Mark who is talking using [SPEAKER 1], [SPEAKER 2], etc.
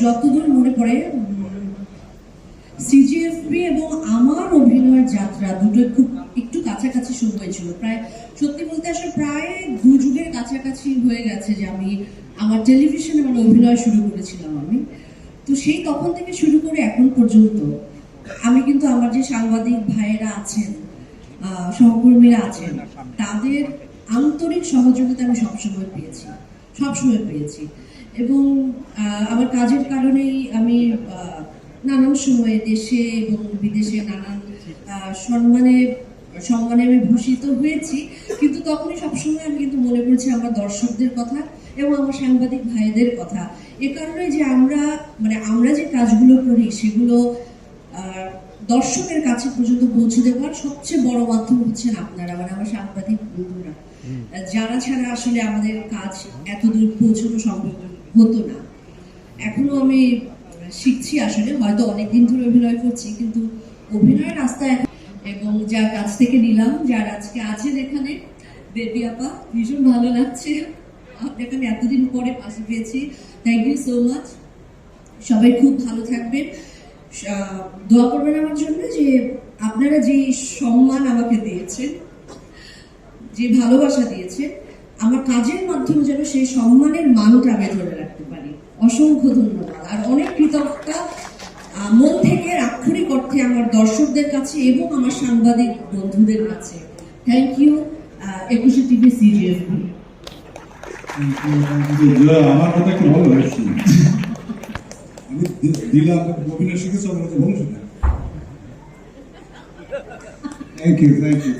[SPEAKER 1] যতদূর মনে পড়ে সিজিএফবি এবং আমার অভিনয়ের যাত্রা দুটো খুব একটু কাছাকাছি সময় ছিল প্রায়, সত্যি বলতে আসলে প্রায় দু যুগের কাছাকাছি হয়ে গেছে যে আমি আমার টেলিভিশনে মানে অভিনয় শুরু করেছিলাম আমি। তো সেই তখন থেকে শুরু করে এখন পর্যন্ত আমি কিন্তু আমার যে সাংবাদিক ভাইয়েরা আছেন সহকর্মীরা আছেন, তাদের আন্তরিক সহযোগিতা আমি সবসময় পেয়েছি। সবসময় পেয়েছি। এবং আমার কাজের কারণেই আমি নানান সময়ে দেশে এবং বিদেশে নানান সম্মানে সম্মানে আমি ভূষিত হয়েছি। কিন্তু তখনই সবসময় আমি কিন্তু মনে করেছি আমার দর্শকদের কথা এবং আমার সাংবাদিক ভাইদের কথা। এ কারণে যে আমরা মানে আমরা যে কাজগুলো করি, সেগুলো দর্শকের কাছে পর্যন্ত পৌঁছে দেওয়ার সবচেয়ে বড় মাধ্যম হচ্ছেন আপনারা মানে আমার সাংবাদিক বন্ধুরা। যারা ছাড়া আসলে আমাদের কাজ এত দূর পৌঁছানো সম্ভব হতো না। এখনও আমি শিখছি আসলে, হয়তো অনেকদিন ধরে অভিনয় করছি, কিন্তু অভিনয়ের এখন- এবং যার কাছ থেকে নিলাম, যার আজকে আছেন এখানে, বেবি আপা, ভীষণ ভালো লাগছে। আপনাকে আমি এতদিন পরে পাশে পেয়েছি। থ্যাংক ইউ সো মাচ সবাই খুব ভালো থাকবেন। দোয়া করবেন আমার জন্য যে আপনারা যে সম্মান আমাকে দিয়েছেন, যে ভালোবাসা দিয়েছেন, আমার কাজের মাধ্যমে যেন সেই সম্মানের মানটা আমি ধরে রাখতে পারি। অসংখ্য ধন্যবাদ। আর অনেক কৃতজ্ঞতা মন থেকে আক্ষরিক অর্থে আমার দর্শকদের কাছে এবং আমার সাংবাদিক বন্ধুদের কাছে। Thank you Ekushey TV serious
[SPEAKER 2] যে আমার কথা একটু ভালো লাগছে আমি দি- দিলাম অভিনয় শিখেছি আমার কাছে থ্যাংক ইউ থ্যাংক ইউ